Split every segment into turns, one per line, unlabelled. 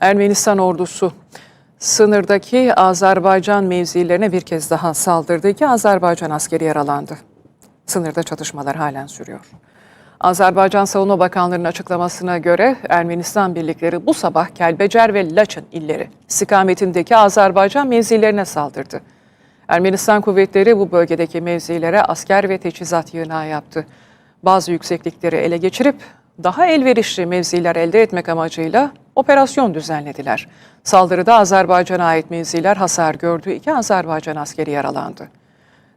Ermenistan ordusu sınırdaki Azerbaycan mevzilerine bir kez daha saldırdı. İki Azerbaycan askeri yaralandı. Sınırda çatışmalar halen sürüyor. Azerbaycan Savunma Bakanlığı'nın açıklamasına göre Ermenistan birlikleri bu sabah Kelbecer ve Laçın illeri istikametindeki Azerbaycan mevzilerine saldırdı. Ermenistan kuvvetleri bu bölgedeki mevzilere asker ve teçhizat yığınağı yaptı. Bazı yükseklikleri ele geçirip daha elverişli mevziler elde etmek amacıyla operasyon düzenlediler. Saldırıda Azerbaycan'a ait mevziler hasar gördü. İki Azerbaycan askeri yaralandı.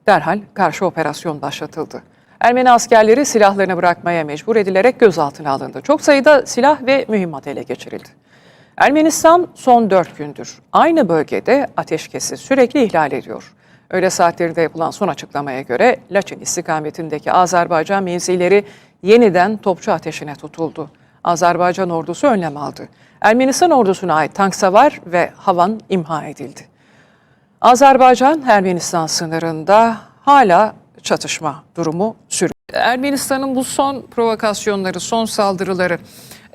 Derhal karşı operasyon başlatıldı. Ermeni askerleri silahlarını bırakmaya mecbur edilerek gözaltına alındı. Çok sayıda silah ve mühimmat ele geçirildi. Ermenistan son dört gündür aynı bölgede ateşkesi sürekli ihlal ediyor. Öğle saatlerinde yapılan son açıklamaya göre Laçin istikametindeki Azerbaycan mevzileri yeniden topçu ateşine tutuldu. Azerbaycan ordusu önlem aldı. Ermenistan ordusuna ait tank savar ve havan imha edildi. Azerbaycan Ermenistan sınırında hala çatışma durumu sürüyor. Ermenistan'ın bu son provokasyonları, son saldırıları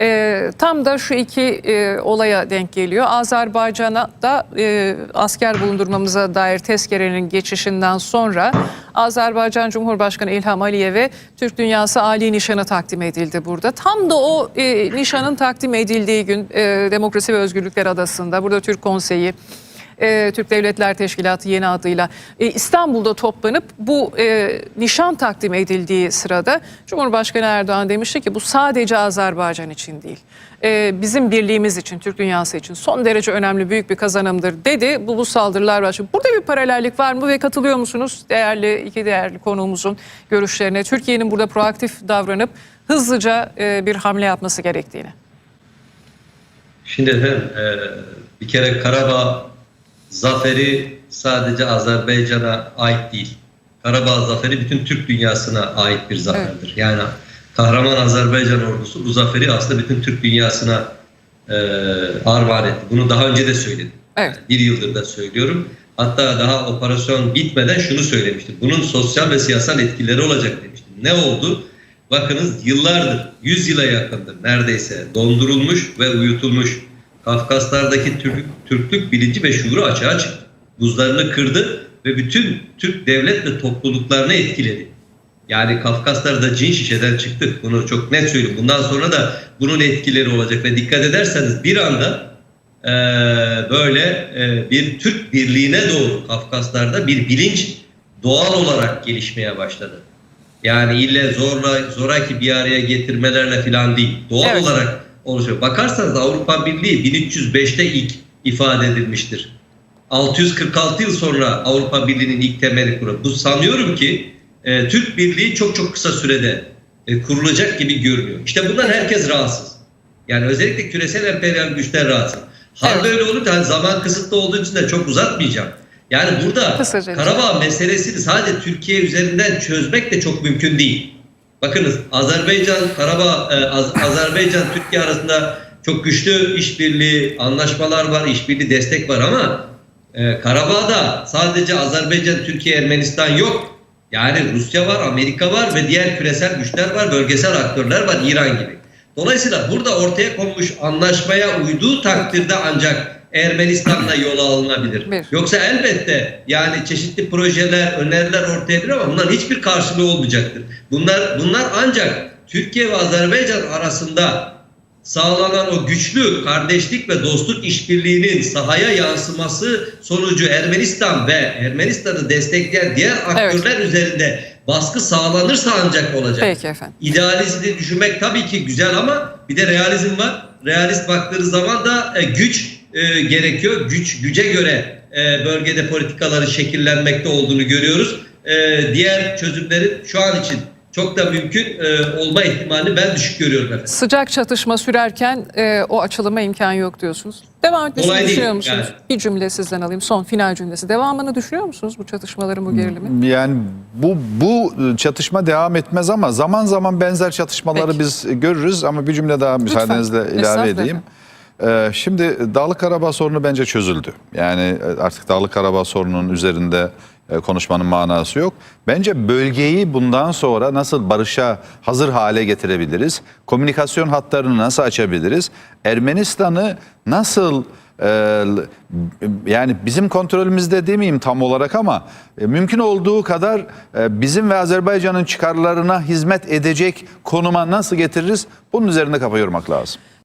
e, tam da şu iki e, olaya denk geliyor. Azerbaycan'a da e, asker bulundurmamıza dair tezkerenin geçişinden sonra Azerbaycan Cumhurbaşkanı İlham Aliyev'e Türk Dünyası Ali Nişanı takdim edildi burada. Tam da o e, nişanın takdim edildiği gün e, Demokrasi ve Özgürlükler Adası'nda burada Türk Konseyi e, Türk Devletler Teşkilatı yeni adıyla e, İstanbul'da toplanıp bu e, nişan takdim edildiği sırada Cumhurbaşkanı Erdoğan demişti ki bu sadece Azerbaycan için değil. E, bizim birliğimiz için, Türk dünyası için son derece önemli büyük bir kazanımdır dedi. Bu, bu saldırılar başlıyor. Burada bir paralellik var mı ve katılıyor musunuz değerli iki değerli konuğumuzun görüşlerine? Türkiye'nin burada proaktif davranıp hızlıca e, bir hamle yapması gerektiğini.
Şimdi efendim e, bir kere Karabağ zaferi sadece Azerbaycan'a ait değil. Karabağ zaferi bütün Türk dünyasına ait bir zaferdir. Yani kahraman Azerbaycan ordusu bu zaferi aslında bütün Türk dünyasına e, armağan etti. Bunu daha önce de söyledim.
Evet.
Bir yıldır da söylüyorum. Hatta daha operasyon bitmeden şunu söylemiştim. Bunun sosyal ve siyasal etkileri olacak demiştim. Ne oldu? Bakınız yıllardır, 100 yıla yakındır neredeyse dondurulmuş ve uyutulmuş Kafkaslardaki Türk, Türklük bilinci ve şuuru açığa çıktı. Buzlarını kırdı ve bütün Türk devlet ve topluluklarını etkiledi. Yani Kafkaslar'da cin şişeden çıktık. Bunu çok net söyleyeyim. Bundan sonra da bunun etkileri olacak ve dikkat ederseniz bir anda e, böyle e, bir Türk birliğine doğru Kafkaslar'da bir bilinç doğal olarak gelişmeye başladı. Yani ille zorla zoraki bir araya getirmelerle falan değil. Doğal
Evet.
olarak oluşuyor. Bakarsanız Avrupa Birliği 1305'te ilk ifade edilmiştir. 646 yıl sonra Avrupa Birliği'nin ilk temeli kuruldu. Bu sanıyorum ki e, Türk Birliği çok çok kısa sürede e, kurulacak gibi görünüyor. İşte bundan herkes rahatsız. Yani özellikle küresel emperyal güçler rahatsız. Hal
Evet.
böyle olunca hani zaman kısıtlı olduğu için de çok uzatmayacağım. Yani burada
Kısaca.
Karabağ meselesini sadece Türkiye üzerinden çözmek de çok mümkün değil. Bakınız Azerbaycan, Karabağ, e, Az- Azerbaycan, Türkiye arasında çok güçlü işbirliği, anlaşmalar var, işbirliği destek var ama e, Karabağ'da sadece Azerbaycan, Türkiye, Ermenistan yok. Yani Rusya var, Amerika var ve diğer küresel güçler var, bölgesel aktörler var, İran gibi. Dolayısıyla burada ortaya konmuş anlaşmaya uyduğu takdirde ancak Ermenistan'la yola alınabilir.
Bir.
Yoksa elbette yani çeşitli projeler, öneriler ortaya gelir ama bunların hiçbir karşılığı olmayacaktır. Bunlar bunlar ancak Türkiye ve Azerbaycan arasında sağlanan o güçlü kardeşlik ve dostluk işbirliğinin sahaya yansıması sonucu Ermenistan ve Ermenistan'ı destekleyen diğer aktörler üzerinde baskı sağlanırsa ancak olacak.
Peki efendim.
İdealizmi düşünmek tabii ki güzel ama bir de realizm var. Realist baktığı zaman da e, güç e, gerekiyor. Güç güce göre e, bölgede politikaları şekillenmekte olduğunu görüyoruz. E, diğer çözümlerin şu an için çok da mümkün e, olma ihtimalini ben düşük görüyorum efendim.
Sıcak çatışma sürerken e, o açılıma imkan yok diyorsunuz. Devam etmesini
değil,
düşünüyor musunuz?
yani.
Bir cümle sizden alayım. Son final cümlesi. Devamını düşünüyor musunuz bu çatışmaların, bu gerilimin?
Yani bu bu çatışma devam etmez ama zaman zaman benzer çatışmaları
Peki.
biz görürüz ama bir cümle daha müsaadenizle ilave
Estağfurullah
edeyim. Ee, şimdi Dağlık Karabağ sorunu bence çözüldü. Yani e, artık Dağlık Karabağ sorununun üzerinde e, konuşmanın manası yok. Bence bölgeyi bundan sonra nasıl barışa hazır hale getirebiliriz? Komünikasyon hatlarını nasıl açabiliriz? Ermenistan'ı nasıl e, yani bizim kontrolümüzde demeyeyim tam olarak ama mümkün olduğu kadar bizim ve Azerbaycan'ın çıkarlarına hizmet edecek konuma nasıl getiririz? Bunun üzerinde kafa yormak lazım.